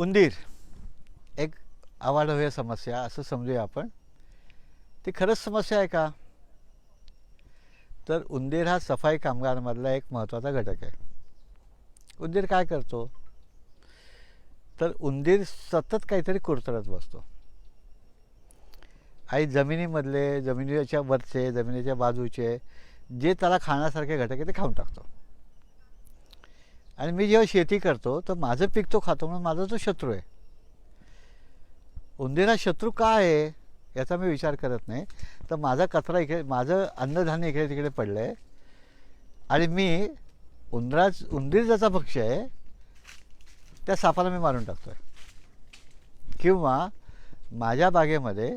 उंदीर. एक आवाढव्य समस्या असं समजूया आपण. ती खरंच समस्या आहे का? तर उंदीर हा सफाई कामगारांमधला एक महत्त्वाचा घटक आहे. उंदीर काय करतो? तर उंदीर सतत काहीतरी कुरतरत बसतो. आणि जमिनीमधले जमिनीच्या वरचे जमिनीच्या बाजूचे जे त्याला खाण्यासारखे घटक आहे ते खाऊन टाकतो. आणि मी जेव्हा शेती करतो तर माझं पीक तो खातो म्हणून माझा तो शत्रू आहे. उंदीर हा शत्रू का आहे याचा मी विचार करत नाही. तर माझा कचरा इकडे माझं अन्नधान्य इकडे तिकडे पडलं आहे आणि मी उंदराच उंदीर ज्याचा पक्ष आहे त्या सापाला मी मारून टाकतो आहे किंवा माझ्या बागेमध्ये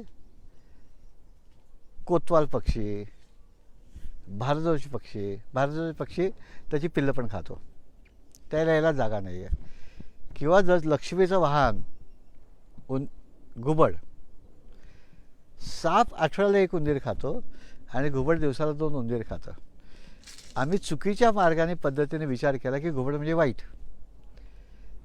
कोतवाल पक्षी भारद्वाजी पक्षी भारद्वाजी पक्षी त्याची पिल्लं पण खातो. त्याला यायला जागा नाही आहे किंवा जर लक्ष्मीचं वाहन उन घुबड साप आठवड्याला एक उंदीर खातो आणि घुबड दिवसाला दोन उंदीर खातं. आम्ही चुकीच्या मार्गाने पद्धतीने विचार केला की घुबड म्हणजे वाईट.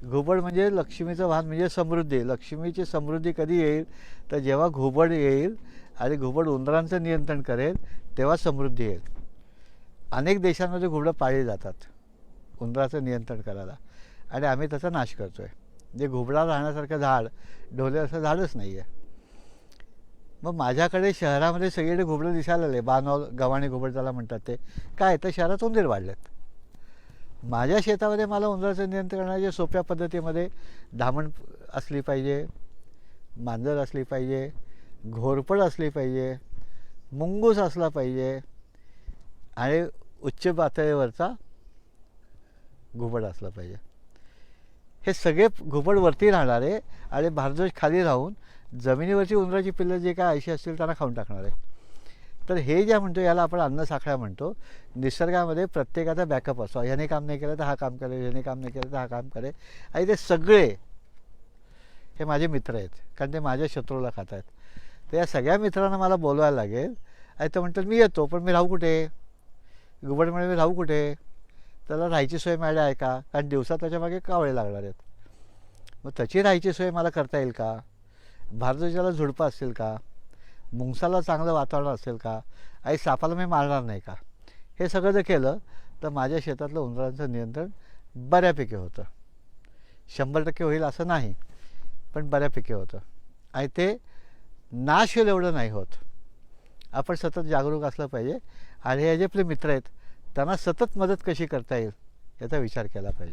घुबड म्हणजे लक्ष्मीचं वाहन म्हणजे समृद्धी. लक्ष्मीची समृद्धी कधी येईल? तर जेव्हा घुबड येईल आणि घुबड उंदरांचं नियंत्रण करेल तेव्हा समृद्धी येईल. अनेक देशांमध्ये घुबडं पाळली जातात. उंदराचं नियंत्रण करायला. आणि आम्ही त्याचा नाश करतो आहे जे घुबडा राहण्यासारखं झाड ढोले असं झाडच नाही आहे मग माझ्याकडे शहरामध्ये सगळीकडे घुबडं दिसायला लागले. बानॉल गव्हाणे घुबड त्याला म्हणतात ते. काय? तर शहरात उंदीर वाढलेत. माझ्या शेतामध्ये मला उंदराचं नियंत्रण करण्याच्या सोप्या पद्धतीमध्ये धामण असली पाहिजे मांजर असली पाहिजे घोरपड असली पाहिजे मुंगूस असला पाहिजे आणि उच्च पातळीवरचा घुबड असला पाहिजे. हे सगळे घुबडवरती राहणार राहणारे आणि भारद्वाज खाली राहून जमिनीवरची उंदराची पिल्लं जे काय आयशी असतील त्यांना खाऊन टाकणार. आहे तर हे जे म्हणतो याला आपण अन्न साखळ्या म्हणतो. निसर्गामध्ये प्रत्येकाचा बॅकअप असतो. ह्याने काम नाही केलं तर हा काम करेल ह्याने काम नाही केलं तर हा काम करेल. आणि ते सगळे हे माझे मित्र आहेत. कारण ते माझ्या शत्रूला खात आहेत तर या सगळ्या मित्रांना मला बोलवायला लागेल. आणि ते म्हणतात मी येतो पण मी राहू कुठे? घुबड मी राहू कुठे? त्याला राहायची सोय मिळाली आहे का? कारण दिवसात त्याच्यामागे कावळे लागणार आहेत? मग त्याची राहायची सोय मला करता येईल का? भारद्वाजाला झुडपं असतील का? मुंगसाला चांगलं वातावरण असेल का? आई सापाला मी मारणार नाही का? हे सगळं जर केलं तर माझ्या शेतातलं उंदरांचं नियंत्रण बऱ्यापैकी होतं. शंभर टक्के होईल असं नाही पण बऱ्यापैकी होतं. आणि ते नाश होईल एवढं नाही होत. आपण सतत जागरूक असलं पाहिजे. आणि हे जे आपले मित्र आहेत त्यांना सतत मदत कशी करता येईल याचा विचार केला पाहिजे.